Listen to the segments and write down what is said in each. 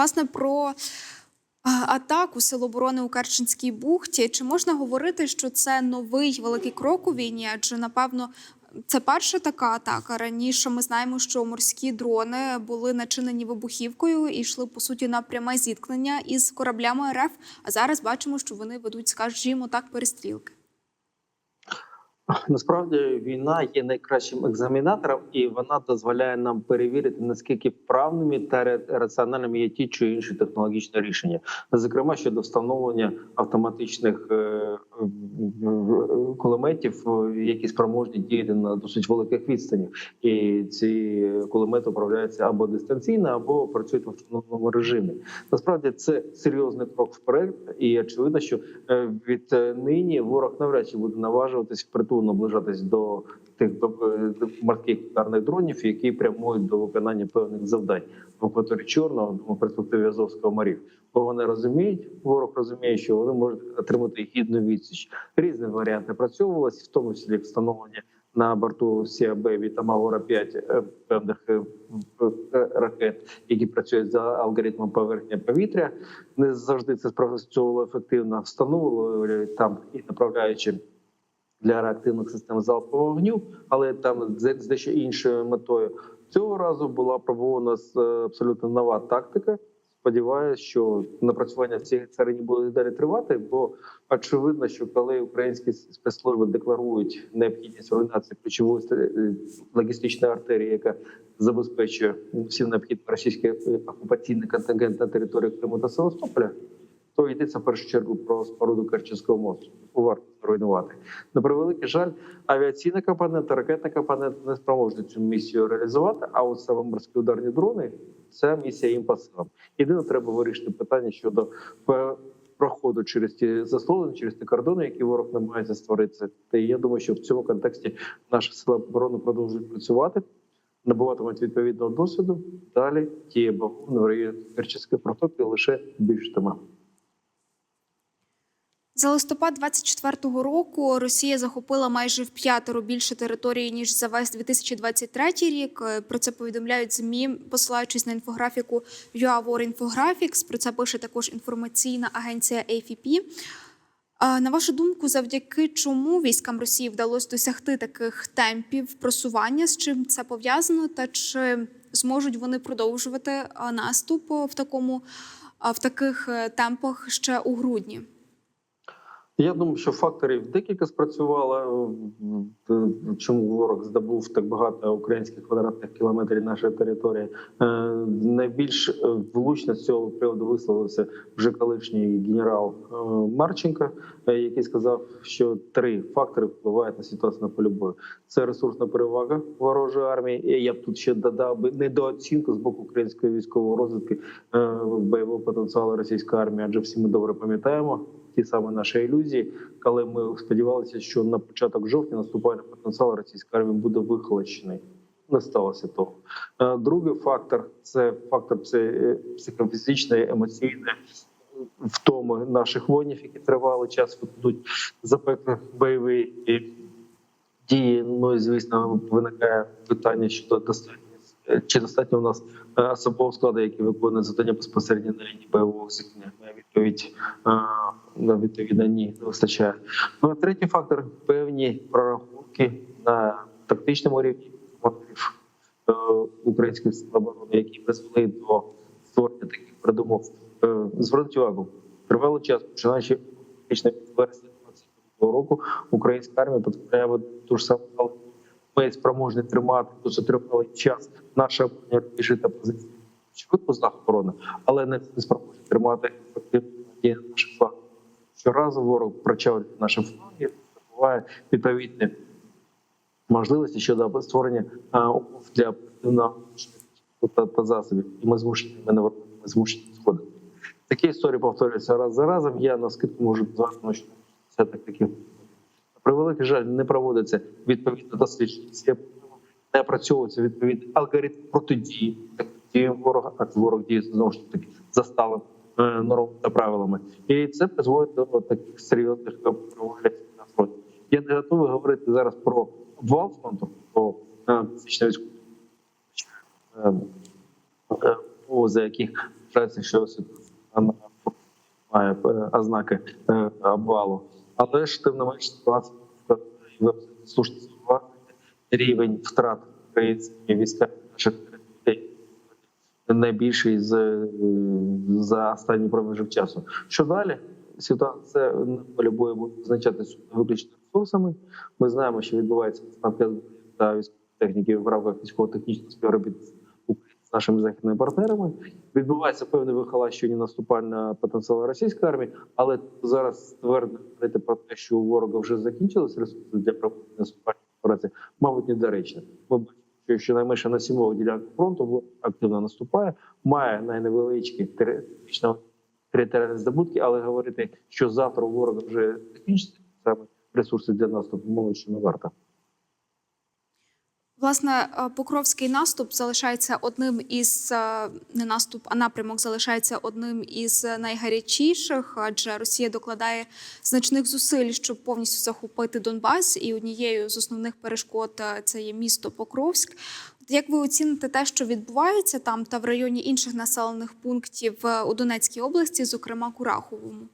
Власне, про атаку Сил оборони у Керченській бухті. Чи можна говорити, що це новий великий крок у війні? Адже напевно. Це перша така атака. Раніше ми знаємо, що морські дрони були начинені вибухівкою і йшли по суті на пряме зіткнення із кораблями РФ. А зараз бачимо, що вони ведуть, скажімо так, перестрілки. Насправді війна є найкращим екзаменатором, і вона дозволяє нам перевірити наскільки вправними та раціональними є ті чи інші технологічні рішення, зокрема щодо встановлення автоматичних е, кулеметів, які спроможні діяти на досить великих відстанях. І ці кулемети управляються або дистанційно, або працюють в автономному режимі. Насправді це серйозний крок вперед, і очевидно, що е, від нині ворог навряд чи буде наважуватись впритул наближатись до тих е, морських ударних дронів, які прямують до виконання певних завдань в акваторії Чорного в перспективі Азовського морів. Бо вони розуміють, ворог розуміє, що вони можуть отримати гідну відсіч. Різні варіанти працьовувалися, в тому числі встановлення на борту Сіабеві та Магора 5 е, певних е, ракет, які працюють за алгоритмом поверхня повітря. Не завжди це спрацьовувало ефективно. Встановили там і направляючи для реактивних систем залпового вогню, але там з дещо іншою метою. Цього разу була пробована е, абсолютно нова тактика. Сподіваюся, що напрацювання в цій царині буде далі тривати, бо очевидно, що коли українські спецслужби декларують необхідність руйнації ключової е, логістичної артерії, яка забезпечує всім необхідний російський е, окупаційний контингент на території Криму та Севастополя, то йдеться в першу чергу про споруду Керченського мосту. Варто зруйнувати. На превеликий жаль, авіаційна компонента, ракетна компонента не спроможні цю місію реалізувати. А от саме морські ударні дрони це місія їм по силам. Єдине, треба вирішити питання щодо проходу через ті заслони, через ті кордони, які ворог намагається створити. Та я думаю, що в цьому контексті наші сили оборони продовжують працювати. Набуватимуть відповідного досвіду. Далі ті бавовни в районі Керченської протоки лише більшитиме. За листопад 24-го року Росія захопила майже в п'ятеро більше території ніж за весь 2023 рік. Е, Про це повідомляють змі, посилаючись на інфографіку UA War Infographics. Про це пише також інформаційна агенція AFP. На вашу думку, завдяки чому військам Росії вдалося досягти таких темпів просування? З чим це пов'язано? Та чи зможуть вони продовжувати наступ в такому в таких е, темпах ще у грудні? Я думаю, що факторів декілька спрацювало. Е, Чому ворог здобув так багато українських квадратних кілометрів нашої території? Е, Найбільш е, влучно з цього приводу висловився вже колишній генерал Марченко, який сказав, що три фактори впливають на ситуацію на полі бою. Це ресурсна перевага ворожої армії. І Я б тут ще додав би недооцінку з боку української військової розвідки е, бойового потенціалу російської армії, адже всі ми добре пам'ятаємо ті самі наші ілюзії, коли ми сподівалися, що на початок жовтня наступальний потенціал російської армії буде вихолощений. Не сталося того. Е, Другий фактор це фактор пси- психофізичної, емоційної втоми наших воїнів, які тривалий час ведуть запеклі бойові дії. Ну і звісно, виникає питання щодо достатньо чи достатньо у нас е, особового складу, який виконує завдання безпосередньо на лінії бойового зіткнення. Відповідь е, відповідно ні не вистачає. Ну а третій фактор певні прорахунки на тактичному рівні командирів е, українських сил оборони, які призвели до створення таких передумов. Е, Зверніть увагу, тривалий час, починаючи фактично від вересня 2022 року, українська армія потрапляє ту ж саму. Ми спроможні тримати дуже тривалий час наша та позиції швидко знак оборони, але не спроможні тримати ефективно наших флангах. Щоразу ворог прочавлює наші фланги, забуває відповідні можливості щодо створення умов для оперативного та, та засобів. І ми змушені маневрувати, ми змушені сходити. Такі історії повторюються раз за разом. Я на скидку можу ну, що це так таки. На превеликий жаль, не проводиться відповідно дослідження. Не опрацьовується відповідний алгоритм протидії так, дії ворога, а ворог діє знову ж таки за е, нормами та правилами. І це призводить до таких серйозних на фронті. Я не готовий говорити зараз про обвал фронту, про е, фізичне військове, е, е, за яких вважається, що має ознаки обвалу. Але ж тим не менш ситуація слушно рівень втрат українських війська наших найбільший з за останній проміжок часу. Що далі? Ситуація на полі бою буде визначатися виключно ресурсами. Ми знаємо, що відбувається та військової техніки в рамках військово-технічного співробітництва з нашими західними партнерами. Відбувається певне вихолащення наступального потенціалу російської армії, але зараз ствердно говорити про те, що у ворога вже закінчились ресурси для проведення наступальної операції, мабуть, недоречно. Ми бачимо, що щонайменше на сімох ділянках фронту активно наступає, має найневеличкі територіальні здобутки, але говорити, що завтра ворог вже закінчиться саме ресурси для наступу, мовить, що не варто. Власне, е, Покровський наступ залишається одним із е, не наступ, а напрямок залишається одним із найгарячіших, адже Росія докладає значних зусиль, щоб повністю захопити Донбас. І однією з основних перешкод е, це є місто Покровськ. Як ви оціните те, що відбувається там та в районі інших населених пунктів у Донецькій області, зокрема Кураховому?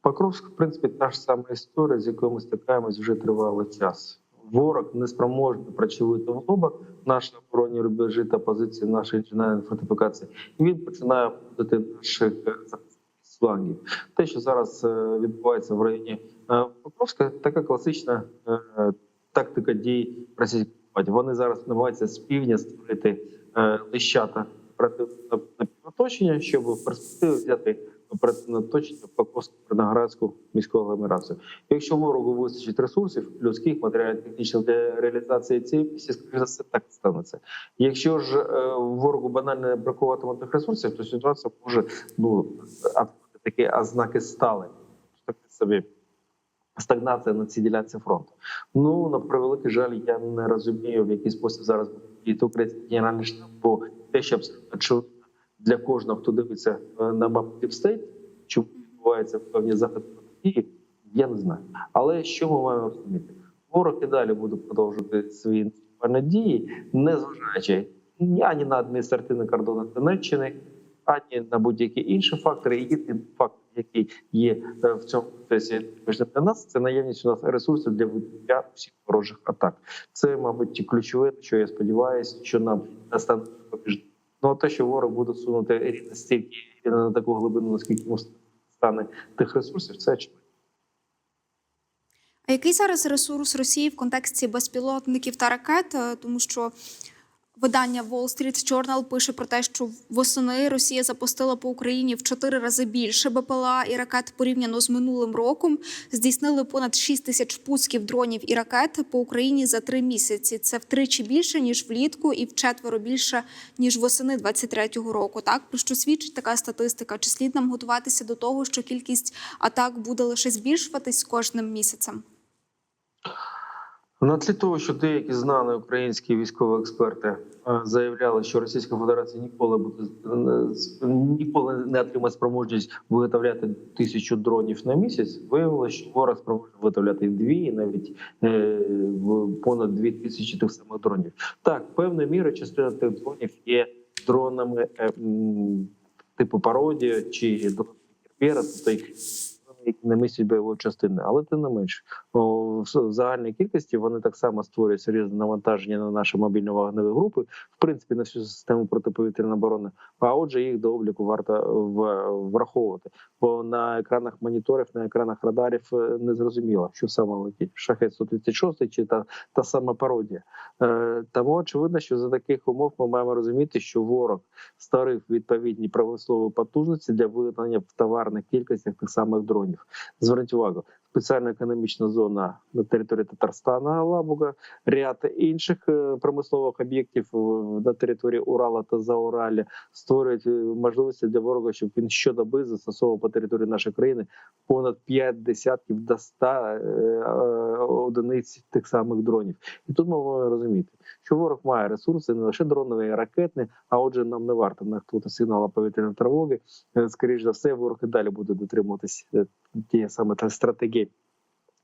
Покровськ, в принципі, та ж сама історія, з якою ми стикаємось вже тривалий час. Ворог неспроможний працювати в лоба наші оборонні рубежі та позиції нашої інженерної фортифікації, і він починає обходити наших е, флангів. Те, що зараз е, відбувається в районі е, Покровська, така класична тактика дій російських окупантів. Вони зараз намагаються з півдня створити лищата оперативного оточення, щоб в перспективі взяти оточення Покровську Придноградську міську агломерацію. Якщо ворогу вистачить ресурсів людських, матеріальних, технічних для реалізації цієї місії, за все так станеться. Якщо ж е, ворогу банально бракуватиме тих ресурсів, то ситуація може ну такі ознаки стали. Так собі стагнація на цій ділянці фронту. Ну на превеликий жаль, я не розумію, в який спосіб зараз буде український генеральний штаб, бо те, що абсолютно очевидно для кожного, хто дивиться е, на мапу Діпстейт, чому відбуваються певні заходи дії, я не знаю. Але що ми маємо розуміти? Ворог і далі буде продовжувати свої наступальні дії, незважаючи ні ані на адміністративний кордон Донеччини, ані на будь-які інші фактори. Єдиний фактор, який є е, в цьому процесі для нас, це наявність у нас ресурсів для відбиття всіх ворожих атак. Це, мабуть, ключове, що я сподіваюся, що нам стане допоміжно. Ну те, що ворог буде сунути рівно стільки не на таку глибину, наскільки йому стане тих ресурсів, це очевидно. А який зараз ресурс Росії в контексті безпілотників та ракет? Е, Тому що видання Wall Street Journal пише про те, що восени Росія запустила по Україні в чотири рази більше БПЛА і ракет порівняно з минулим роком. Здійснили понад 6 тисяч пусків дронів і ракет по Україні за три місяці. Це втричі більше ніж влітку, і вчетверо більше ніж восени 23-го року. Так про що свідчить така статистика? Чи слід нам готуватися до того, що кількість атак буде лише збільшуватись кожним місяцем? На тлі того, що деякі знані українські військові експерти заявляли, що Російська Федерація ніколи буде ніколи не отримає спроможність виготовляти тисячу дронів на місяць, виявилося, що ворог спроможний виготовляти дві, і навіть е, понад дві тисячі тих самих дронів. Так, певною мірою частина тих дронів є дронами е, м, типу пародія чи дронами тобто які не містять бойової частини, але тим не менш в загальній кількості вони так само створюють серйозне навантаження на наші мобільно-вогневі групи, в принципі, на всю систему протиповітряної оборони. А отже, їх до обліку варто враховувати. Бо на екранах моніторів, на екранах радарів е, не зрозуміло, що саме летить шахет 136 чи та, та сама пародія. Е, тому очевидно, що за таких умов ми маємо розуміти, що ворог створив відповідні промислові потужності для виготовлення в товарних кількостях тих самих дронів. Зверніть увагу, спеціальна економічна зона на території Татарстана, Лабуга, ряд інших е, промислових об'єктів на території Урала та Зауралі створюють е, можливості для ворога, щоб він щодоби застосовував по території нашої країни понад 5 десятків до 100 е, одиниць тих самих дронів. І тут ми маємо розуміти, що ворог має ресурси не лише дронові, а ракетні. А отже, нам не варто нехтувати сигнала повітряної тривоги. Е, Скоріш за все, ворог і далі буде дотримуватись тієї саме та стратегії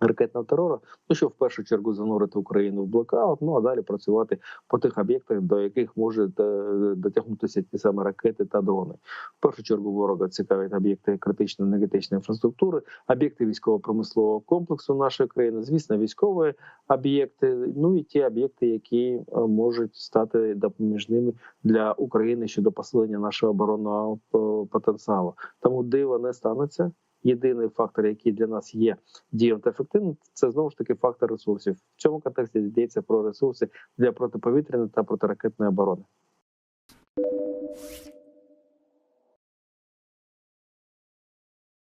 Ракетного терору, ну що в першу чергу занурити Україну в блокаут, ну а далі працювати по тих об'єктах, до яких може е, дотягнутися ті самі ракети та дрони. В першу чергу ворога цікавлять об'єкти критичної енергетичної інфраструктури, об'єкти військово-промислового комплексу нашої країни, звісно, військові об'єкти, ну і ті об'єкти, які е, можуть стати допоміжними для України щодо посилення нашого оборонного е, потенціалу. Тому диво не станеться. Єдиний фактор, який для нас є дієм та ефективним, це знову ж таки фактор ресурсів. В цьому контексті йдеться про ресурси для протиповітряної та протиракетної оборони.